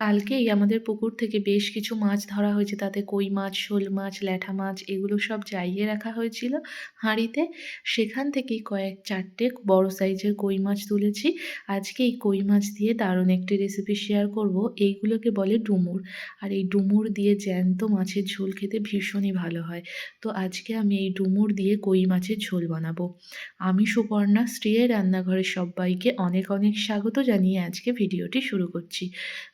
কালকেই আমাদের পুকুর থেকে বেশ কিছু মাছ ধরা হয়েছে। তাতে কই মাছ, শোল মাছ, ল্যাঠা মাছ এগুলো সব চাইয়ে রাখা হয়েছিল হাঁড়িতে। সেখান থেকেই কয়েক চারটে বড় সাইজের কই মাছ তুলেছি। আজকে এই কই মাছ দিয়ে দারুণ একটি রেসিপি শেয়ার করব। এইগুলোকে বলে ডুমুর। আর এই ডুমুর দিয়ে জ্যান্ত মাছের ঝোল খেতে ভীষণই ভালো হয়। তো আজকে আমি এই ডুমুর দিয়ে কই মাছের ঝোল বানাবো। আমি সুপর্ণা স্ত্রীয়ের রান্নাঘরের সবাইকে অনেক অনেক স্বাগত জানিয়ে আজকে ভিডিওটি শুরু করছি।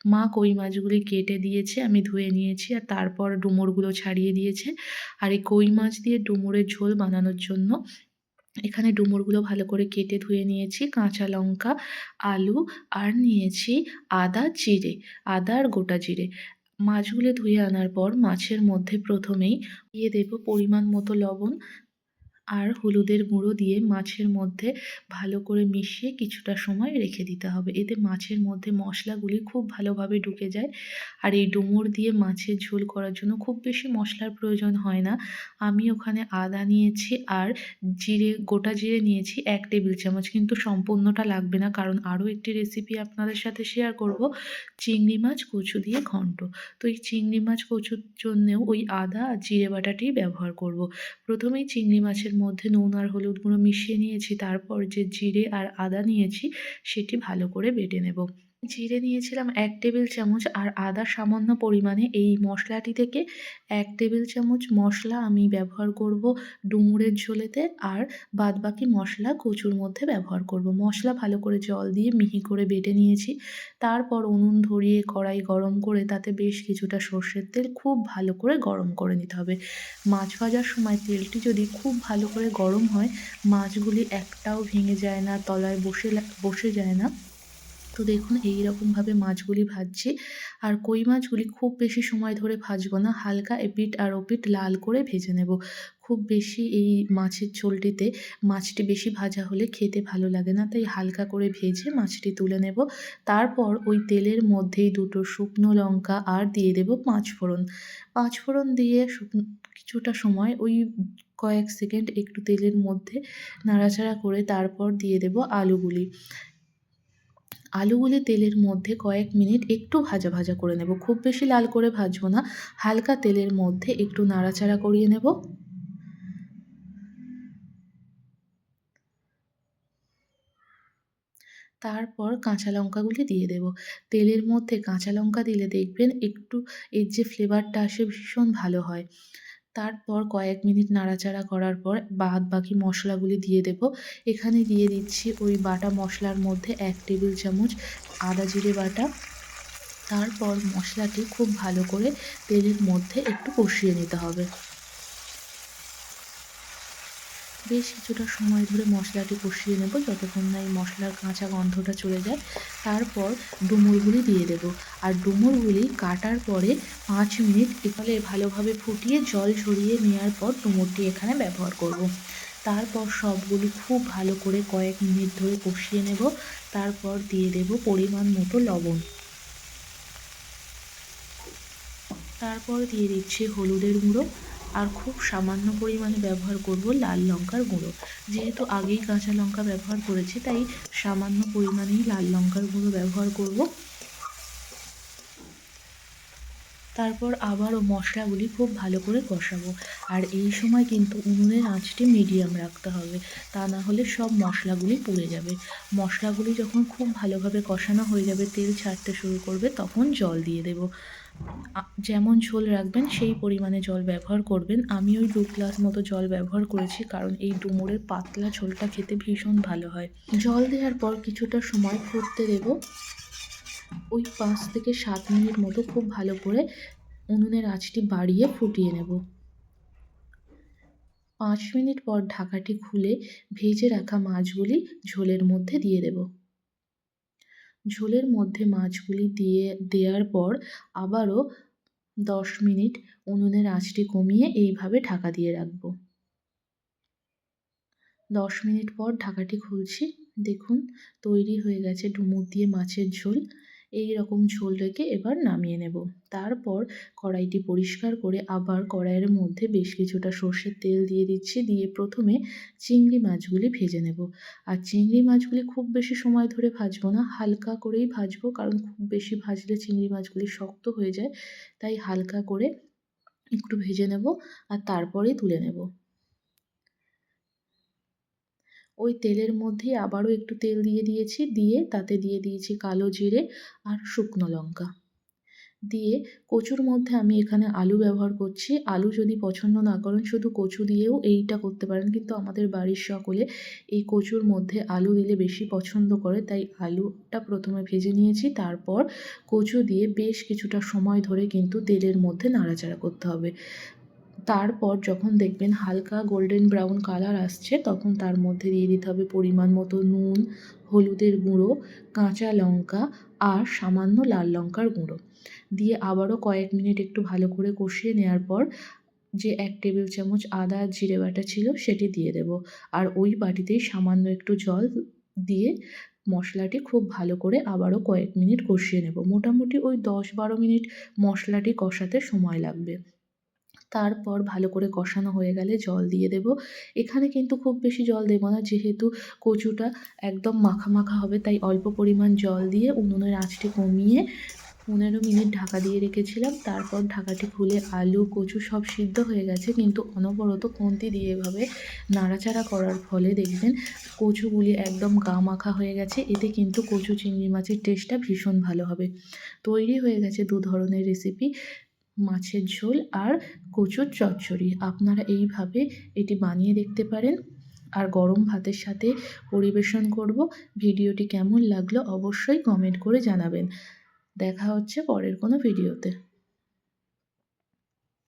মা কই মাছগুলি কেটে দিয়েছে, আমি ধুয়ে নিয়েছি আর তারপর ডুমুরগুলো ছাড়িয়ে দিয়েছে। আর এই কই মাছ দিয়ে ডুমুরের ঝোল বানানোর জন্য এখানে ডুমুরগুলো ভালো করে কেটে ধুয়ে নিয়েছি, কাঁচা লঙ্কা, আলু আর নিয়েছি আদা জিরে, আদা আর গোটা জিরে। মাছগুলো ধুয়ে আনার পর মাছের মধ্যে প্রথমেই দিয়ে দেব পরিমাণ মতো লবণ আর হলুদের গুঁড়ো দিয়ে মাছের মধ্যে ভালো করে মিশিয়ে কিছুটা সময় রেখে দিতে হবে। এতে মাছের মধ্যে মশলাগুলি খুব ভালোভাবে ঢুকে যায়। আর এই ডুমুর দিয়ে মাছের ঝোল করার জন্য খুব বেশি মশলার প্রয়োজন হয় না। আমি ওখানে আদা নিয়েছি আর জিরে, গোটা জিরে নিয়েছি এক টেবিল চামচ। কিন্তু সম্পূর্ণটা লাগবে না কারণ আরও একটি রেসিপি আপনাদের সাথে শেয়ার করব। চিংড়ি মাছ, কচু দিয়ে ঘন্ট। তো এই চিংড়ি মাছ, কচুর জন্যেও ওই আদা আর জিরে বাটাটি ব্যবহার করব। প্রথমেই চিংড়ি মাছের মধ্যে নুন আর হলুদ গুঁড়ো মিশিয়ে নিয়েছি, তারপর যে জিরে আর আদা নিয়েছি, সেটি ভালো করে বেটে নেব। জিরে নিয়েছিলাম এক টেবিল চামচ আর আদা সামান্য পরিমাণে। এই মশলাটি থেকে এক টেবিল চামচ মশলা আমি ব্যবহার করব ডুমুরের ঝোলেতে আর বাদবাকি মশলা কচুর মধ্যে ব্যবহার করব। মশলা ভালো করে জল দিয়ে মিহি করে বেটে নিয়েছি। তারপর উনুন ধরিয়ে কড়াই গরম করে তাতে বেশ কিছুটা সর্ষের তেল খুব ভালো করে গরম করে নিতে হবে। মাছ ভাজার সময় তেলটি যদি খুব ভালো করে গরম হয়, মাছগুলি একটাও ভেঙে যায় না, তলায় বসে বসে যায় না। তো দেখুন, এই রকমভাবে মাছগুলি ভাজছি। আর কই মাছগুলি খুব বেশি সময় ধরে ভাজবো না, হালকা এপিট আর ওপিট লাল করে ভেজে নেব। খুব বেশি এই মাছের ঝোলটিতে মাছটি বেশি ভাজা হলে খেতে ভালো লাগে না, তাই হালকা করে ভেজে মাছটি তুলে নেব। তারপর ওই তেলের মধ্যেই দুটো শুকনো লঙ্কা আর দিয়ে দেব পাঁচ ফোড়ন। পাঁচ ফোড়ন দিয়ে শুকনো কিছুটা সময় ওই কয়েক সেকেন্ড একটু তেলের মধ্যে নাড়াচাড়া করে তারপর দিয়ে দেব আলুগুলি। আলুগুলি তেলের মধ্যে কয়েক মিনিট একটু ভাজা ভাজা করে নেব। খুব বেশি লাল করে ভাজবো না, হালকা তেলের মধ্যে একটু নাড়াচাড়া করিয়ে নেব। তারপর কাঁচা লঙ্কাগুলি দিয়ে দেব। তেলের মধ্যে কাঁচা লঙ্কা দিলে দেখবেন একটু এর যে ফ্লেভারটা আসে ভীষণ ভালো হয়। তারপর কয়েক মিনিট নাড়াচাড়া করার পর বাদ বাকি মশলাগুলি দিয়ে দেব। এখানে দিয়ে দিচ্ছি ওই বাটা মশলার মধ্যে এক টেবিল চামচ আদা জিরে বাটা। তারপর মশলাটি খুব ভালো করে তেলের মধ্যে একটু কষিয়ে নিতে হবে। বেশ কিছুটা সময় ধরে মশলাটি কষিয়ে নেব। যতক্ষণ না এই মশলার কাঁচা গন্ধটা চলে যায়, তারপর ডুমুরগুলি দিয়ে দেব। আর ডুমুরগুলি কাটার পরে পাঁচ মিনিট এফলে ভালোভাবে ফুটিয়ে জল ঝরিয়ে নেওয়ার পর ডুমুরটি এখানে ব্যবহার করব। তারপর সবগুলি খুব ভালো করে কয়েক মিনিট ধরে কষিয়ে নেব। তারপর দিয়ে দেব পরিমাণ মতো লবণ। তারপর দিয়ে দিচ্ছি হলুদের গুঁড়ো। আর খুব সামান্য পরিমাণে ব্যবহার করব লাল লঙ্কার গুঁড়ো। যেহেতু আগেই কাঁচা লঙ্কা ব্যবহার করেছি, তাই সামান্য পরিমাণেই লাল লঙ্কার গুঁড়ো ব্যবহার করব। তারপর আবারও মশলাগুলি খুব ভালো করে কষাবো। আর এই সময় কিন্তু উনুনের আঁচটি মিডিয়াম রাখতে হবে, তা না হলে সব মশলাগুলি পুড়ে যাবে। মশলাগুলি যখন খুব ভালোভাবে কষানো হয়ে যাবে, তেল ছাড়তে শুরু করবে, তখন জল দিয়ে দেব। যেমন ঝোল রাখবেন, সেই পরিমাণে জল ব্যবহার করবেন। আমি ওই দু গ্লাস মতো জল ব্যবহার করেছি, কারণ এই ডুমুরের পাতলা ঝোলটা খেতে ভীষণ ভালো হয়। জল দেওয়ার পর কিছুটা সময় ফুটতে দেব। ওই পাঁচ থেকে সাত মিনিট মতো খুব ভালো করে উনুনের আঁচটি বাড়িয়ে ফুটিয়ে নেব। পাঁচ মিনিট পর ঢাকাটি খুলে ভেজে রাখা মাছগুলি ঝোলের মধ্যে দিয়ে দেব। ঝোলের মধ্যে মাছগুলি দিয়ে দেওয়ার পর আবারও দশ মিনিট উনুনের আঁচটি কমিয়ে এইভাবে ঢাকা দিয়ে রাখব। দশ মিনিট পর ঢাকাটি খুলছি। দেখুন, তৈরি হয়ে গেছে ডুমুর দিয়ে মাছের ঝোল। এই রকম ঝোল রেখে এবার নামিয়ে নেব। তারপর কড়াইটি পরিষ্কার করে আবার কড়াইয়ের মধ্যে বেশ কিছুটা সর্ষের তেল দিয়ে দিচ্ছি, দিয়ে প্রথমে চিংড়ি মাছগুলি ভেজে নেব। আর চিংড়ি মাছগুলি খুব বেশি সময় ধরে ভাজবো না, হালকা করেই ভাজবো, কারণ খুব বেশি ভাজলে চিংড়ি মাছগুলি শক্ত হয়ে যায়। তাই হালকা করে একটু ভেজে নেব আর তারপরেই তুলে নেব। ওই তেলের মধ্যেই আবারও একটু তেল দিয়ে দিয়েছি, দিয়ে তাতে দিয়ে দিয়েছি কালো জিরে আর শুকনো লঙ্কা। দিয়ে কচুর মধ্যে আমি এখানে আলু ব্যবহার করছি। আলু যদি পছন্দ না করেন, শুধু কচু দিয়েও এইটা করতে পারেন। কিন্তু আমাদের বাড়ির সকলে এই কচুর মধ্যে আলু দিলে বেশি পছন্দ করে। তাই আলুটা প্রথমে ভেজে নিয়েছি, তারপর কচু দিয়ে বেশ কিছুটা সময় ধরে কিন্তু তেলের মধ্যে নাড়াচাড়া করতে হবে। তারপর যখন দেখবেন হালকা গোল্ডেন ব্রাউন কালার আসছে, তখন তার মধ্যে দিয়ে দিতে হবে পরিমাণ মতো নুন, হলুদের গুঁড়ো, কাঁচা লঙ্কা আর সামান্য লাল লঙ্কার গুঁড়ো। দিয়ে আবারও কয়েক মিনিট একটু ভালো করে কষিয়ে নেওয়ার পর যে এক টেবিল চামচ আদা জিরে বাটা ছিল সেটি দিয়ে দেব। আর ওই বাটিতেই সামান্য একটু জল দিয়ে মশলাটি খুব ভালো করে আবারও কয়েক মিনিট কষিয়ে নেব। মোটামুটি ওই দশ বারো মিনিট মশলাটি কষাতে সময় লাগবে। তারপর ভালো করে কষানো হয়ে গেলে জল দিয়ে দেব। এখানে কিন্তু খুব বেশি জল দেবো না, যেহেতু কচুটা একদম মাখা মাখা হবে, তাই অল্প পরিমাণ জল দিয়ে উনুনের আঁচটি কমিয়ে পনেরো মিনিট ঢাকা দিয়ে রেখেছিলাম। তারপর ঢাকাটি খুলে আলু, কচু সব সিদ্ধ হয়ে গেছে, কিন্তু অনবরত খুন্তি দিয়ে এভাবে নাড়াচাড়া করার ফলে দেখবেন কচুগুলি একদম গা মাখা হয়ে গেছে, এতে কিন্তু কচু, চিংড়ি মাছের টেস্টটা ভীষণ ভালো হবে। তৈরি হয়ে গেছে দু ধরনের রেসিপি মাছের ঝোল আর কচুর চচ্চড়ি। আপনারা এইভাবে এটি বানিয়ে দেখতে পারেন। আর গরম ভাতের সাথে পরিবেশন করব। ভিডিওটি কেমন লাগল অবশ্যই কমেন্ট করে জানাবেন। দেখা হচ্ছে পরের কোনো ভিডিওতে।